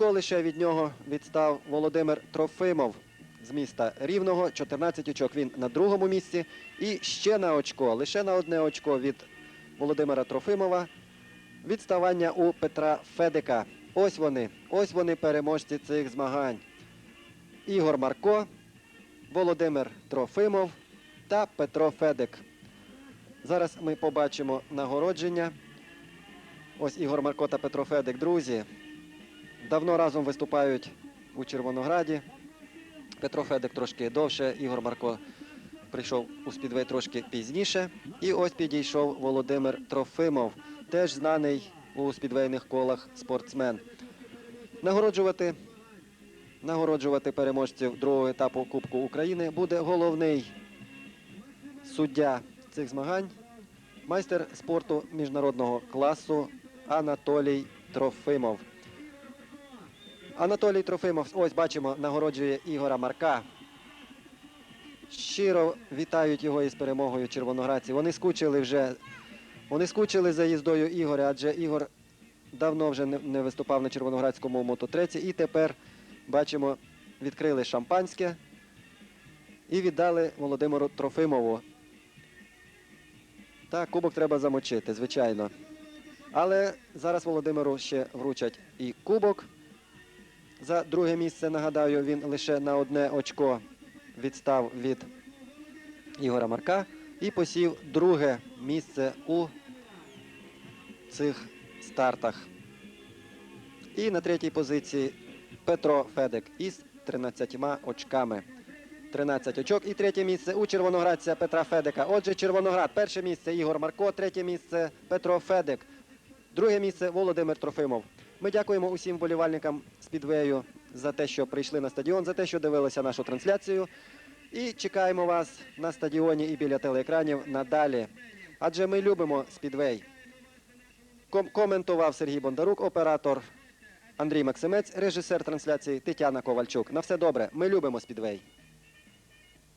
очко лише від нього відстав Володимир Трофимов з міста Рівного. 14 очок він на другому місці. І ще на очко, лише на одне очко від Володимира Трофимова. Відставання у Петра Федика. Ось вони, ось вони переможці цих змагань. Ігор Марко, Володимир Трофимов та Петро Федик. Зараз ми побачимо нагородження. Ось Ігор Марко та Петро Федик, друзі. Давно разом виступають у Червонограді. Петро Федик трошки довше, Ігор Марко прийшов у спідвей трошки пізніше. І ось підійшов Володимир Трофимов, теж знаний у спідвейних колах спортсмен. Нагороджувати, нагороджувати переможців другого етапу Кубку України буде головний суддя цих змагань, майстер спорту міжнародного класу Анатолій Трофимов. Анатолій Трофимов, ось бачимо, нагороджує Ігора Марка. Щиро вітають його із перемогою червоноградці. Вони скучили вже. Вони скучили за їздою Ігоря, адже Ігор давно вже не, виступав на червоноградському мототреці. І тепер бачимо, відкрили шампанське і віддали Володимиру Трофимову. Так, кубок треба замочити, звичайно. Але зараз Володимиру ще вручать і кубок. За друге місце, нагадаю, він лише на одне очко відстав від Ігора Марка і посів друге місце у цих стартах. І на третій позиції Петро Федик із 13 очками. 13 очок. І третє місце у червоноградця Петра Федика. Отже, Червоноград. Перше місце Ігор Марко, третє місце Петро Федик. Друге місце Володимир Трофимов. Ми дякуємо усім вболівальникам Спідвею за те, що прийшли на стадіон, за те, що дивилися нашу трансляцію. І чекаємо вас на стадіоні і біля телеекранів надалі. Адже ми любимо Спідвей. Ком- коментував Сергій Бондарук, оператор Андрій Максимець, режисер трансляції Тетяна Ковальчук. На все добре. Ми любимо Спідвей.